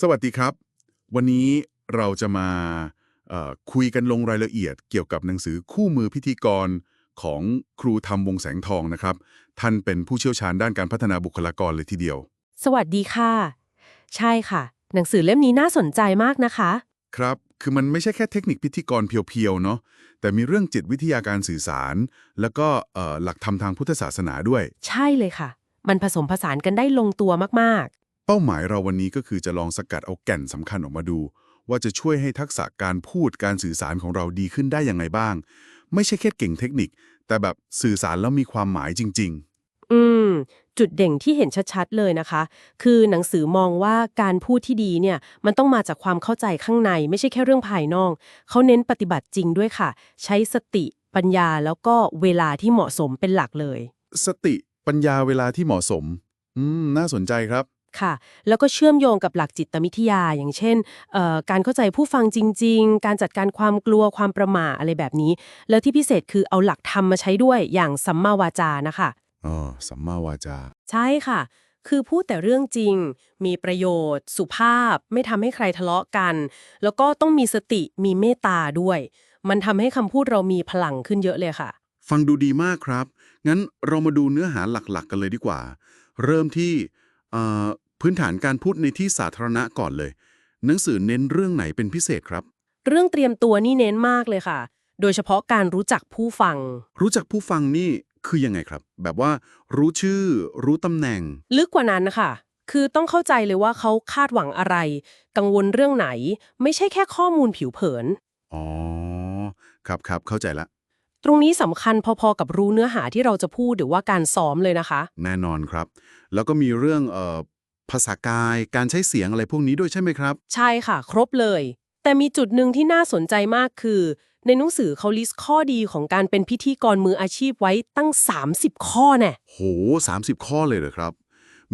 สวัสดีครับ วันนี้เราจะมาเอ่อคุยกันลงรายละเอียดเกี่ยวกับหนังสือคู่มือพิธีกรของครูธรรมวงแสงทองนะครับ ท่านเป็นผู้เชี่ยวชาญด้านการพัฒนาบุคลากรเลยทีเดียว สวัสดีค่ะ ใช่ค่ะ หนังสือเล่มนี้น่าสนใจมากนะคะ ครับ คือมันไม่ใช่แค่เทคนิคพิธีกรเพียวๆเนาะแต่มีเรื่องจิตวิทยาการสื่อสาร แล้วก็เอ่อหลักธรรมทางพุทธศาสนาด้วย ใช่เลยค่ะ มันผสมผสานกันได้ลงตัวมาก เป้าหมายเราวันนี้ก็คือจะลองสกัดเอาแก่นสำคัญออกมาดู ว่าจะช่วยให้ทักษะการพูดการสื่อสารของเราดีขึ้นได้ยังไงบ้าง ไม่ใช่แค่เก่งเทคนิค แต่แบบสื่อสารแล้วมีความหมายจริง ๆ อืม จุดเด่นที่เห็นชัดๆเลยนะคะ คือหนังสือมองว่าการพูดที่ดีเนี่ย มันต้องมาจากความเข้าใจข้างใน ไม่ใช่แค่เรื่องภายนอก เขาเน้นปฏิบัติจริงด้วยค่ะ ใช้สติ ปัญญาแล้วก็เวลาที่เหมาะสมเป็นหลักเลยๆสติปัญญาเวลาที่เหมาะสม อืม น่าสนใจครับ ค่ะ แล้วก็เชื่อมโยงกับหลักจิตวิทยา อย่างเช่นเอ่อการเข้าใจผู้ฟังจริง ๆ การจัดการความกลัวความประหม่าอะไรแบบนี้ แล้วที่พิเศษคือเอาหลักธรรมมาใช้ด้วยอย่างสัมมาวาจานะคะอ๋อสัมมาวาจา ใช่ค่ะ คือพูดแต่เรื่องจริง มีประโยชน์ สุภาพ ไม่ทำให้ใครทะเลาะกัน แล้วก็ต้องมีสติมีเมตตาด้วย มันทำให้คำพูดเรามีพลังขึ้นเยอะเลยค่ะ ฟังดูดีมากครับ งั้นเรามาดูเนื้อหาหลักๆ กันเลยดีกว่า เริ่มที่เอ่อ พื้นฐานการพูดในที่สาธารณะก่อนเลย หนังสือเน้นเรื่องไหนเป็นพิเศษครับ เรื่องเตรียมตัวนี่เน้นมากเลยค่ะ โดยเฉพาะการรู้จักผู้ฟัง รู้จักผู้ฟังนี่คือยังไงครับ แบบว่ารู้ชื่อ รู้ตำแหน่ง ลึกกว่านั้นนะคะคือต้องเข้าใจเลยว่าเขาคาดหวังอะไร กังวลเรื่องไหน ไม่ใช่แค่ข้อมูลผิวเผิน อ๋อ ครับครับเข้าใจละ ตรงนี้สำคัญพอๆกับรู้เนื้อหาที่เราจะพูดหรือว่าการซ้อมเลยนะคะ แน่นอนครับ แล้วก็มีเรื่องเอ่อ ภาษากาย การใช้เสียงอะไรพวกนี้ด้วยใช่ไหมครับ ใช่ค่ะ ครบเลย แต่มีจุดหนึ่งที่น่าสนใจมากคือ ในหนังสือเขาลิสต์ข้อดีของการเป็นพิธีกรมืออาชีพไว้ตั้ง 30 ข้อแน่ โห 30 ข้อเลยเหรอครับ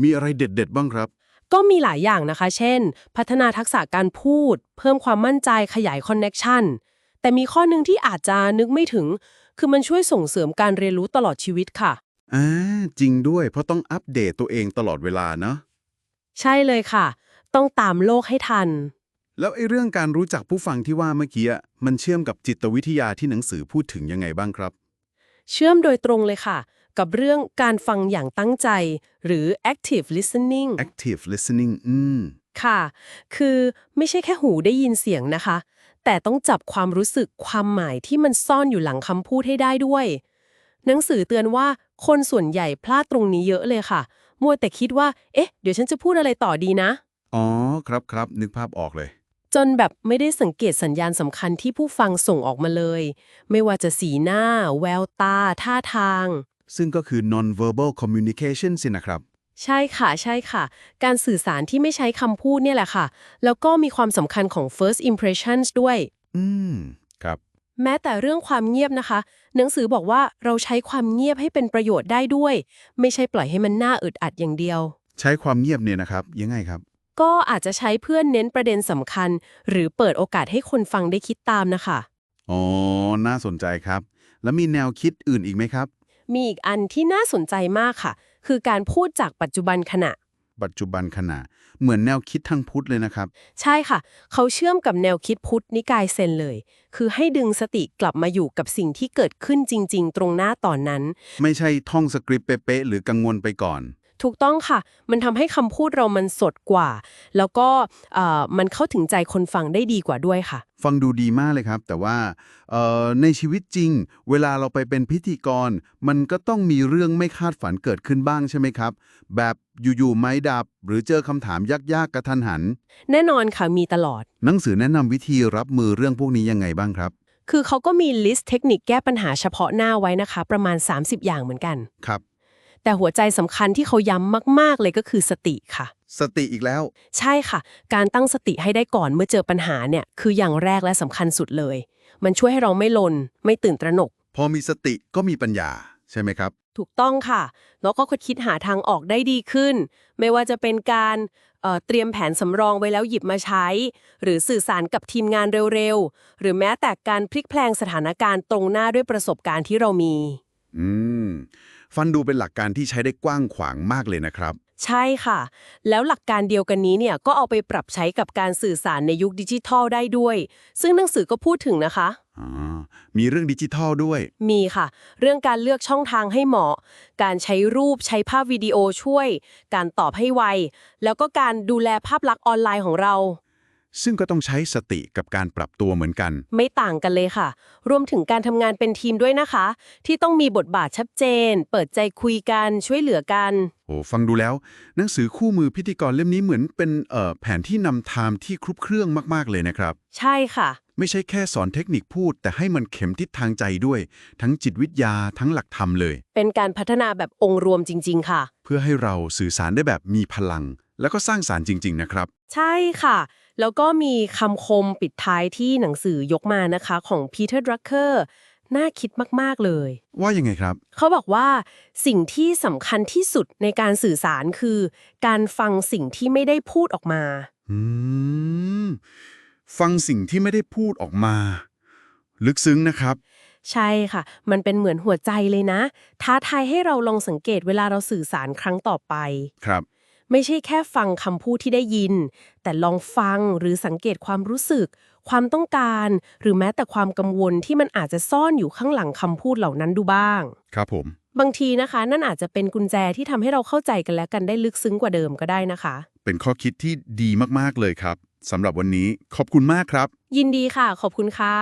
มีอะไรเด็ด ๆ บ้างครับ ก็มีหลายอย่างนะคะ เช่น พัฒนาทักษะการพูด เพิ่มความมั่นใจขยายคอนเน็กชันแต่มีข้อหนึ่งที่อาจจะนึกไม่ถึง คือมันช่วยส่งเสริมการเรียนรู้ตลอดชีวิตค่ะ อ่า จริงด้วย เพราะต้องอัปเดตตัวเองตลอดเวลาเนาะ ใช่เลยค่ะ ต้องตามโลกให้ทัน แล้วไอ้เรื่องการรู้จักผู้ฟังที่ว่าเมื่อกี้อะมันเชื่อมกับจิตวิทยาที่หนังสือพูดถึงยังไงบ้างครับ เชื่อมโดยตรงเลยค่ะ กับเรื่องการฟังอย่างตั้งใจ หรือ active listening active listening อืม ค่ะ คือไม่ใช่แค่หูได้ยินเสียงนะคะ แต่ต้องจับความรู้สึกความหมายที่มันซ่อนอยู่หลังคำพูดให้ได้ด้วย หนังสือเตือนว่าคนส่วนใหญ่พลาดตรงนี้เยอะเลยค่ะ มัวแต่คิดว่า เอ๊ะ เดี๋ยวฉันจะพูดอะไรต่อดีนะ อ๋อครับครับนึกภาพออกเลย จนแบบไม่ได้สังเกตสัญญาณสำคัญที่ผู้ฟังส่งออกมาเลย ไม่ว่าจะสีหน้า แววตา ท่าทาง ซึ่งก็คือ non-verbal communication สินะครับ ใช่ค่ะ ใช่ค่ะ การสื่อสารที่ไม่ใช้คำพูดเนี่ยแหละค่ะ แล้วก็มีความสำคัญของ first impressions ด้วย อืมครับ แม้แต่เรื่องความเงียบนะคะ หนังสือบอกว่าเราใช้ความเงียบให้เป็นประโยชน์ได้ด้วย ไม่ใช่ปล่อยให้มันน่าอึดอัดอย่างเดียว ใช้ความเงียบเนี่ยนะครับยังไงครับ ก็อาจจะใช้เพื่อนเน้นประเด็นสำคัญ หรือเปิดโอกาสให้คนฟังได้คิดตามนะคะ อ๋อ น่าสนใจครับ แล้วมีแนวคิดอื่นอีกไหมครับ มีอีกอันที่น่าสนใจมากค่ะ คือการพูดจากปัจจุบันขณะ ปัจจุบันขณะ เหมือนแนวคิดทางพุทธเลยนะครับ ใช่ค่ะ เขาเชื่อมกับแนวคิดพุทธนิกายเซนเลย คือให้ดึงสติกลับมาอยู่กับสิ่งที่เกิดขึ้นจริง ๆ ตรงหน้าตอนนั้น ไม่ใช่ท่องสคริปต์เป๊ะๆหรือกังวลไปก่อน ถูกต้องค่ะ มันทำให้คำพูดเรามันสดกว่า แล้วก็เอ่อมันเข้าถึงใจคนฟังได้ดีกว่าด้วยค่ะ ฟังดูดีมากเลยครับ แต่ว่าเอ่อในชีวิตจริง เวลาเราไปเป็นพิธีกร มันก็ต้องมีเรื่องไม่คาดฝันเกิดขึ้นบ้างใช่ไหมครับ แบบอยู่ๆไม้ดับ หรือเจอคำถามยากๆกระทันหัน แน่นอนค่ะมีตลอด หนังสือแนะนำวิธีรับมือเรื่องพวกนี้ยังไงบ้างครับคือเขาก็มีลิสต์เทคนิคแก้ปัญหาเฉพาะหน้าไว้นะคะ ประมาณ 30 อย่างเหมือนกัน ครับ แต่หัวใจสำคัญที่เขาย้ำมาก ๆ เลยก็คือสติค่ะ สติอีกแล้ว ใช่ค่ะ การตั้งสติให้ได้ก่อนเมื่อเจอปัญหาเนี่ยคืออย่างแรกและสำคัญสุดเลย มันช่วยให้เราไม่ลน ไม่ตื่นตระหนก พอมีสติก็มีปัญญาใช่ไหมครับ ถูกต้องค่ะ แล้วก็คิดหาทางออกได้ดีขึ้น ไม่ว่าจะเป็นการเอ่อเตรียมแผนสำรองไว้แล้วหยิบมาใช้ หรือสื่อสารกับทีมงานเร็วๆ หรือแม้แต่การพลิกแพลงสถานการณ์ตรงหน้าด้วยประสบการณ์ที่เรามี อืม ฟันดูเป็นหลักการที่ใช้ได้กว้างขวางมากเลยนะครับ ใช่ค่ะ แล้วหลักการเดียวกันนี้เนี่ยก็เอาไปปรับใช้กับการสื่อสารในยุคดิจิทัลได้ด้วย ซึ่งหนังสือก็พูดถึงนะคะอ่ามีเรื่องดิจิทัลด้วย มีค่ะ เรื่องการเลือกช่องทางให้เหมาะ การใช้รูปใช้ภาพวิดีโอช่วย การตอบให้ไว แล้วก็การดูแลภาพลักษณ์ออนไลน์ของเรา ซึ่งก็ต้องใช้สติกับการปรับตัวเหมือนกัน ไม่ต่างกันเลยค่ะ รวมถึงการทำงานเป็นทีมด้วยนะคะ ที่ต้องมีบทบาทชัดเจน เปิดใจคุยกันช่วยเหลือกัน โอ้ฟังดูแล้ว หนังสือคู่มือพิธีกรเล่มนี้เหมือนเป็นเอ่อแผนที่นำทางที่ครุบเครื่องมาก ๆ เลยนะครับ ใช่ค่ะ ไม่ใช่แค่สอนเทคนิคพูด แต่ให้มันเข็มทิศทางใจด้วย ทั้งจิตวิทยาทั้งหลักธรรมเลย เป็นการพัฒนาแบบองค์รวมจริง ๆ ค่ะ เพื่อให้เราสื่อสารได้แบบมีพลัง แล้วก็สร้างสารรค์จริง ๆ นะครับ ใช่ค่ะ แล้วก็มีคำคมปิดท้ายที่หนังสือยกมานะคะ ของพีเตอร์ดรักเกอร์น่าคิดมาก ๆ เลย ว่ายังไงครับ เขาบอกว่าสิ่งที่สำคัญที่สุดในการสื่อสารคือ การฟังสิ่งที่ไม่ได้พูดออกมา อืม ฟังสิ่งที่ไม่ได้พูดออกมา ลึกซึ้งนะครับ ใช่ค่ะ มันเป็นเหมือนหัวใจเลยนะ ท้าทายให้เราลองสังเกตเวลาเราสื่อสารครั้งต่อไป ครับ ไม่ใช่แค่ฟังคำพูดที่ได้ยิน แต่ลองฟังหรือสังเกตความรู้สึก ความต้องการ หรือแม้แต่ความกังวลที่มันอาจจะซ่อนอยู่ข้างหลังคำพูดเหล่านั้นดูบ้าง ครับผม บางทีนะคะ นั่นอาจจะเป็นกุญแจที่ทำให้เราเข้าใจกันและกันได้ลึกซึ้งกว่าเดิมก็ได้นะคะ เป็นข้อคิดที่ดีมากๆเลยครับสำหรับวันนี้ขอบคุณมากครับ ยินดีค่ะ ขอบคุณค่ะ